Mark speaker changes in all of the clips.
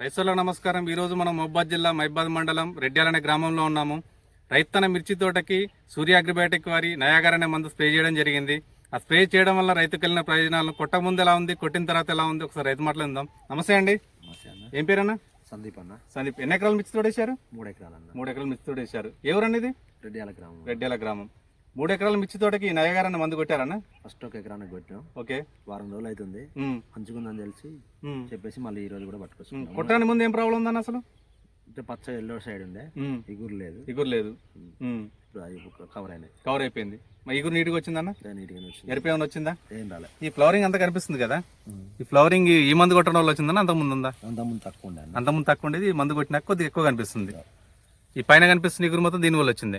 Speaker 1: రైతులకు నమస్కారం. ఈరోజు మనం మహబాద్ జిల్లా మైబాద్ మండలం రెడ్యాల అనే గ్రామంలో ఉన్నాము. రైతన్న మిర్చి తోటకి సూర్య అగ్రిబయోటిక్ వారి నయాగార్ అనే మందు స్ప్రే చేయడం జరిగింది. ఆ స్ప్రే చేయడం వల్ల రైతుకు వెళ్ళిన ప్రయోజనాలను కొట్టక ముందు ఎలా ఉంది కొట్టిన తర్వాత ఎలా ఉంది ఒకసారి రైతు మాట్లాడుదాం నమస్తే అండి.
Speaker 2: అన్న.
Speaker 1: ఏం పేరన్నా?
Speaker 2: సందీప్ అన్న.
Speaker 1: సందీప్. ఎన్ని ఎకరాలు మిర్చి తోడేశారు
Speaker 2: మూడు ఎకరాలన్న
Speaker 1: మూడు ఎకరాలు మిర్చి తోడేశారు ఎవరన్నది?
Speaker 2: రెడ్డియాల గ్రామం.
Speaker 1: రెడ్యాల గ్రామం. మూడు ఎకరాల మిర్చి తోటకి నయాగార్ అనే మందు కొట్టారన్నా?
Speaker 2: ఫస్ట్ ఒక ఎకరానికి కొట్టాం.
Speaker 1: ఓకే.
Speaker 2: వారం రోజులు అవుతుంది. మంచిగుందని తెలిసి చెప్పేసి మళ్ళీ ఈ రోజు కూడా
Speaker 1: ఉమ్.
Speaker 2: పట్టుకొచ్చుకున్నాం
Speaker 1: కొట్టడానికి ముందు ఏం ప్రాబ్లం ఉందన్న అసలు?
Speaker 2: అంటే పచ్చ ఎల్లో సైడ్ ఉండే. ఇగురు లేదు.
Speaker 1: ఇగురు లేదు.
Speaker 2: కవర్ అయినాయి.
Speaker 1: కవర్ అయిపోయింది. మరి ఇగురు నీట్గా వచ్చిందన్న?
Speaker 2: ఇంకా నీట్గానే వచ్చింది.
Speaker 1: ఎరిపి ఏమైనా వచ్చిందా?
Speaker 2: ఏం రాలే.
Speaker 1: ఈ ఫ్లవరింగ్ అంతా కనిపిస్తుంది కదా? ఈ ఫ్లవరింగ్ ఈ మందు కొట్టడం వల్ల వచ్చిందని అంత ముందు ఉందా?
Speaker 2: అంత ముందు తక్కువ ఉండే
Speaker 1: అంత ముందు తక్కువ ఉండేది. ఈ మందు కొట్టినాక కొద్దిగా ఎక్కువ కనిపిస్తుంది. ఈ పైన కనిపిస్తుంది ఇగురు మొత్తం దీని వల్ల వచ్చింది.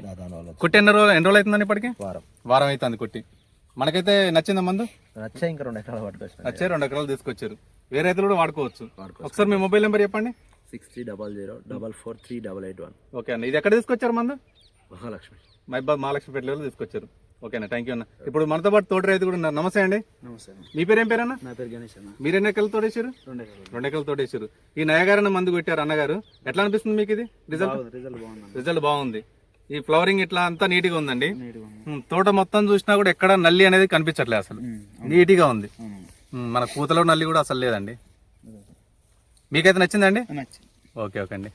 Speaker 1: కొట్టి ఎన్ని రోజులు ఎన్ని రోజులు అవుతుందని ఇప్పటికి?
Speaker 2: వారం.
Speaker 1: వారం అవుతుంది కొట్టి. మనకైతే నచ్చిందా మందు?
Speaker 2: వచ్చా ఇంకా రెండు ఎకరాలు పట్టుకొచ్చిన.
Speaker 1: వచ్చే రెండు ఎకరాలు తీసుకొచ్చారు. వేరే రైతులు కూడా వాడుకోవచ్చు.
Speaker 2: వాడుకోవచ్చు.
Speaker 1: ఒకసారి మీ మొబైల్ నెంబర్ చెప్పండి.
Speaker 2: Six three double zero double four three double eight one.
Speaker 1: Okay అన్న ఇది ఎక్కడ తీసుకొచ్చారు మందు?
Speaker 2: మహాలక్ష్మి.
Speaker 1: మైబాద్ మహాలక్ష్మిపేటలో తీసుకొచ్చారు. ఓకేనా థ్యాంక్ యూ అన్న. ఇప్పుడు మనతో పాటు తోటి రైతు కూడా ఉన్నారు. నమస్తే అండి.
Speaker 2: నమస్తే
Speaker 1: మీ పేరు ఏం పేరన్నా?
Speaker 2: నా పేరు గణేష్ అన్న.
Speaker 1: మీరు ఎన్ని ఎకరాలు తోడేశారు?
Speaker 2: రెండు ఎకరాలు.
Speaker 1: ఎకరాలు తోడేశారు. ఈ నయగారన్న మందు కొట్టారు అన్నగారు. ఎట్లా అనిపిస్తుంది మీకు ఇది? రిజల్ట్
Speaker 2: రిజల్ట్ బాగుంది
Speaker 1: రిజల్ట్ బాగుంది. ఈ ఫ్లవరింగ్ ఇట్లా అంతా నీట్గా ఉందండి.
Speaker 2: నీట్గా ఉంది.
Speaker 1: ఉమ్, తోట మొత్తం చూసినా కూడా ఎక్కడ నల్లి అనేది కనిపించట్లేదు అసలు. నీట్గా ఉంది.
Speaker 2: అవును.
Speaker 1: ఉమ్, మన పూతలో నల్లి కూడా అసలు లేదండి. మీకైతే నచ్చిందండి
Speaker 2: నచ్చింది.
Speaker 1: ఓకే ఓకే అండి.